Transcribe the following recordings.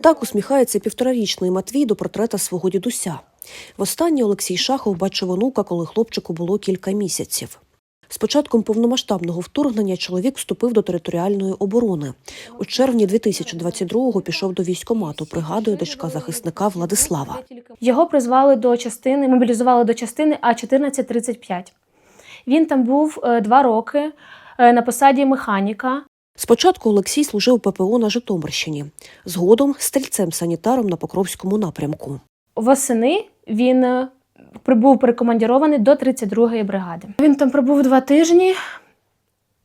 Так усміхається півторарічний Матвій до портрета свого дідуся. Востаннє Олексій Шахов бачив онука, коли хлопчику було кілька місяців. З початком повномасштабного вторгнення чоловік вступив до територіальної оборони. У червні 2022-го пішов до військкомату, пригадує дочка захисника Владислава. Його призвали до частини, мобілізували до частини А1435. Він там був е, два роки е, на посаді механіка. Спочатку Олексій служив ППО на Житомирщині, згодом стрільцем-санітаром на Покровському напрямку. Восени він е, прибув прикомандірований до 32-ї бригади. Він там пробув два тижні,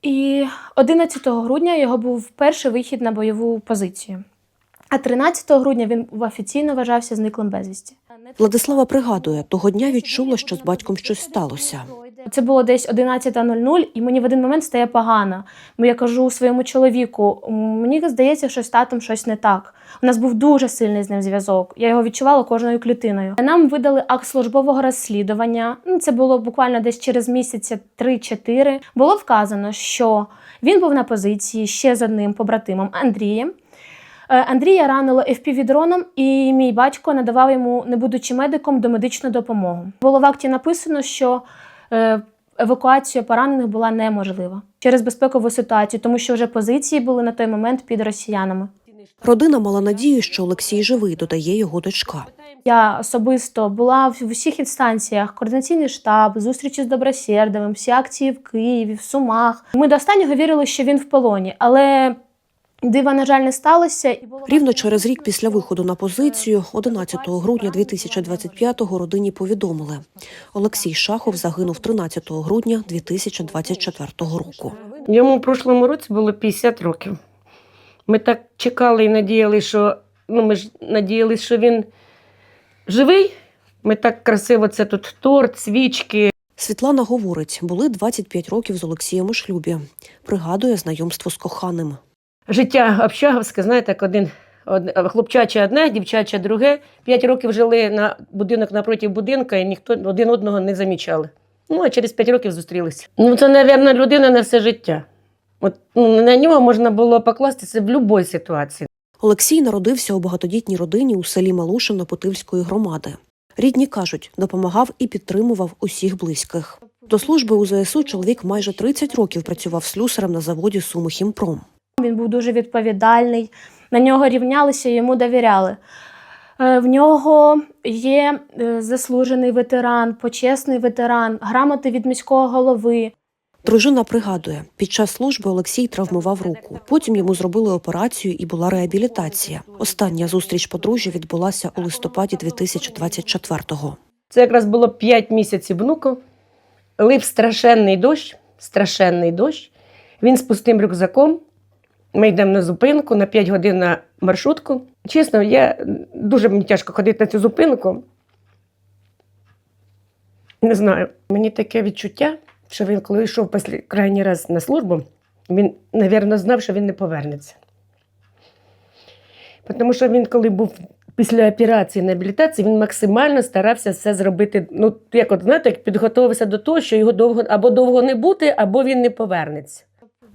і 11 грудня його був перший вихід на бойову позицію. А 13 грудня він офіційно вважався зниклим безвісті. Владислава пригадує, того дня відчула, що з батьком щось сталося. Це було десь 11.00, і мені в один момент стає погано. Бо я кажу своєму чоловіку: мені здається, що з татом щось не так. У нас був дуже сильний з ним зв'язок. Я його відчувала кожною клітиною. Нам видали акт службового розслідування. Ну, Це було буквально десь через місяця 3-4. Було вказано, що він був на позиції ще з одним побратимом Андрієм. Е, Андрія ранило FPV-дроном, і мій батько надавав йому, не будучи медиком, домедичну допомогу. Було в акті написано, що евакуація поранених була неможлива через безпекову ситуацію, тому що вже позиції були на той момент під росіянами. Родина мала надію, що Олексій живий, додає його дочка. Я особисто була в усіх інстанціях: координаційний штаб, зустрічі з Добросердовим, всі акції в Києві, в Сумах. Ми до останнього вірили, що він в полоні, але дива, на жаль, не сталося. Рівно через рік після виходу на позицію, 11 грудня 2025-го, родині повідомили. Олексій Шахов загинув 13 грудня 2024 року. Йому в прошлому році було 50 років. Ми так чекали і надіялися, що ну, ми ж надіялися, що він живий. Ми так красиво це тут торт, свічки. Світлана говорить, були 25 років з Олексієм у шлюбі. Пригадує знайомство з коханим. Життя общаговське, знаєте, як один, од- хлопчаче одне, дівчаче друге. П'ять років жили на будинок напроти будинка і ніхто один одного не замічали. Ну, а через п'ять років зустрілися. Ну, це, мабуть, людина на все життя. От, ну, на нього можна було покластися в будь-якій ситуації. Олексій народився у багатодітній родині у селі Малушино Путивської громади. Рідні кажуть, допомагав і підтримував усіх близьких. До служби у ЗСУ чоловік майже 30 років працював слюсарем на заводі Сумихімпром. Він був дуже відповідальний, на нього рівнялися, йому довіряли. Е, В нього є е, заслужений ветеран, почесний ветеран, грамоти від міського голови. Дружина пригадує, під час служби Олексій травмував руку. Потім йому зробили операцію і була реабілітація. Остання зустріч подружжя відбулася у листопаді 2024-го. Це якраз було 5 місяців внуку. Лив страшенний дощ, страшенний дощ. Він з пустим рюкзаком. Ми йдемо на зупинку на 5 годин на маршрутку. Чесно, я дуже мені тяжко ходити на цю зупинку. Не знаю. Мені таке відчуття, що він, коли йшов крайній раз на службу, він, мабуть, знав, що він не повернеться. Тому що він, коли був після операції на реабілітації, він максимально старався все зробити. Ну, як от знаєте, підготувався до того, що його довго або довго не бути, або він не повернеться.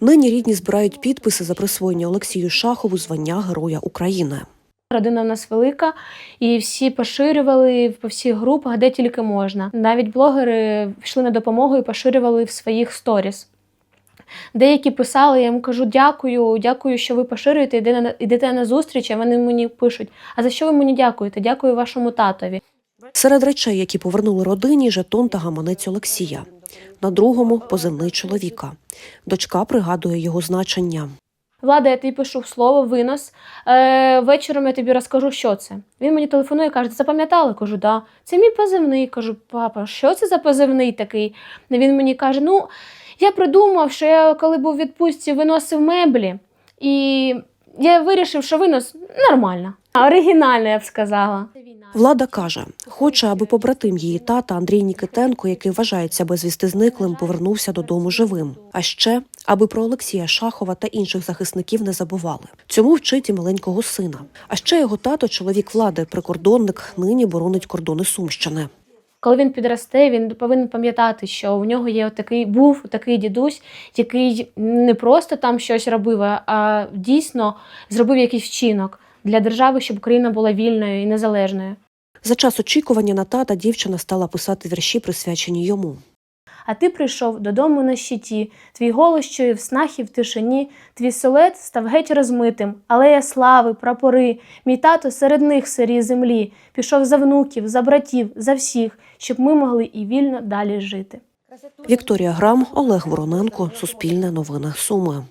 Нині рідні збирають підписи за присвоєння Олексію Шахову звання Героя України. Родина в нас велика, і всі поширювали по всіх групах, де тільки можна. Навіть блогери йшли на допомогу і поширювали в своїх сторіс. Деякі писали, я йому кажу, дякую, дякую, що ви поширюєте, йдете на зустріч, а вони мені пишуть: а за що ви мені дякуєте? Дякую вашому татові. Серед речей, які повернули родині, жетон та гаманець Олексія. На другому позивний чоловіка. Дочка пригадує його значення. Влада, я тобі пишу слово, винос. Е, вечором я тобі розкажу, що це. Він мені телефонує каже: запам'ятала? Кажу, да. Це мій позивний. Кажу, папа, що це за позивний такий? Він мені каже: Ну, я придумав, що я коли був у відпустці, виносив меблі, і я вирішив, що винос нормально. Оригінально, я б сказала. Влада каже, хоче, аби побратим її тата Андрій Нікитенко, який вважається безвісти зниклим, повернувся додому живим. А ще аби про Олексія Шахова та інших захисників не забували. Цьому вчить і маленького сина. А ще його тато, чоловік влади, прикордонник, нині боронить кордони Сумщини. Коли він підросте, він повинен пам'ятати, що у нього є такий був такий дідусь, який не просто там щось робив, а дійсно зробив якийсь вчинок для держави, щоб Україна була вільною і незалежною. За час очікування на тата дівчина стала писати вірші, присвячені йому. А ти прийшов додому на щиті, твій голос чує в снах і в тишині, твій солет став геть розмитим, алея слави, прапори, мій тато серед них сирі землі, пішов за внуків, за братів, за всіх, щоб ми могли і вільно далі жити. Вікторія Грам, Олег Вороненко, Суспільне новини Суми.